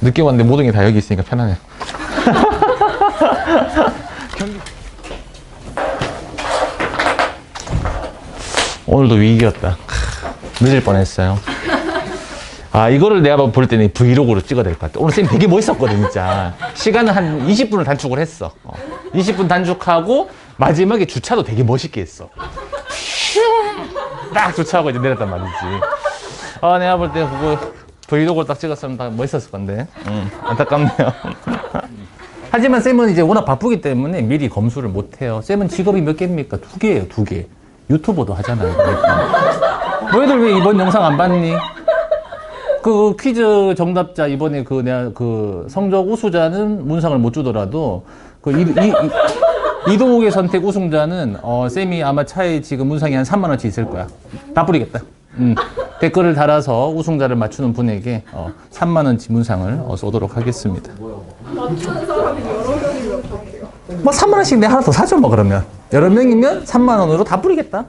늦게 왔는데 모든 게 다 여기 있으니까 편하네. 경기. 오늘도 위기였다. 크, 늦을 뻔했어요. 아, 이거를 내가 볼 때는 브이로그로 찍어야 될 것 같아. 오늘 쌤 되게 멋있었거든, 진짜. 시간은 한 20분을 단축을 했어. 어. 20분 단축하고, 마지막에 주차도 되게 멋있게 했어. 딱 주차하고 이제 내렸단 말이지. 아, 내가 볼 때 그거 브이로그를 딱 찍었으면 다 멋있었을 건데. 음, 안타깝네요. 하지만 쌤은 이제 워낙 바쁘기 때문에 미리 검수를 못 해요. 쌤은 직업이 몇 개입니까? 두 개예요, 두 개. 유튜버도 하잖아요. 너희들 왜 이번 영상 안 봤니? 그 퀴즈 정답자 이번에 그 내가 그 성적 우수자는 문상을 못 주더라도 그 이, 이, 이, 동욱의 선택 우승자는 어 쌤이 아마 차에 지금 문상이 한 3만 원치 있을 거야. 다 뿌리겠다. 음. 댓글을 달아서 우승자를 맞추는 분에게 어 3만 원치 문상을 어, 쏘도록 하겠습니다. 뭐 3만 원씩 내 하나 더 사줘 뭐 그러면 여러 명이면 3만 원으로 다 뿌리겠다.